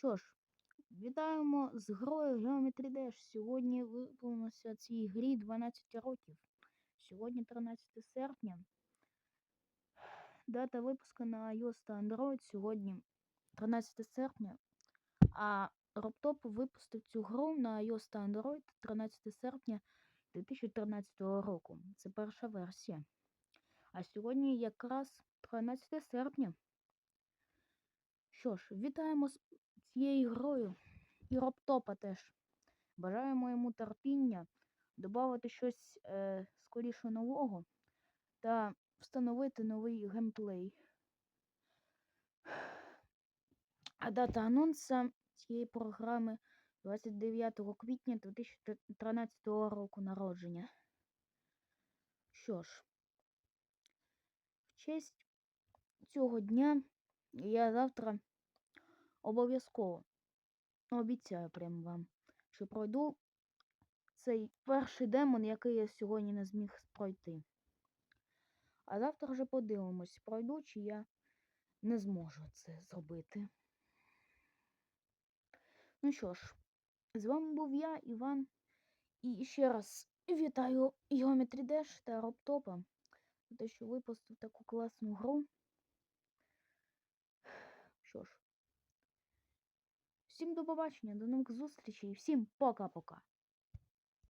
Що ж, вітаємо з грою Geometry Dash. Сьогодні виповнилося цій грі 12 років. Сьогодні 13 серпня. Дата випуску на iOS та Android сьогодні 13 серпня. А Роптоп випустив цю гру на iOS та Android 13 серпня 2013 року. Це перша версія. А сьогодні якраз 13 серпня. Що ж, вітаємо з цією грою і Роптопа теж. Бажаємо йому терпіння, додати щось е, скоріше нового та встановити новий геймплей. А дата анонсу цієї програми 29 квітня 2013 року народження. Що ж, в честь цього дня я завтра обов'язково обіцяю прямо вам, що пройду цей перший демон, який я сьогодні не зміг пройти. А завтра вже подивимось, пройду чи я не зможу це зробити. Ну що ж, з вами був я, Іван. І ще раз вітаю Geometry Dash та Роптопа за те, що випустив таку класну гру. Що ж, всім до побачення, до нових зустрічей, всім пока-пока.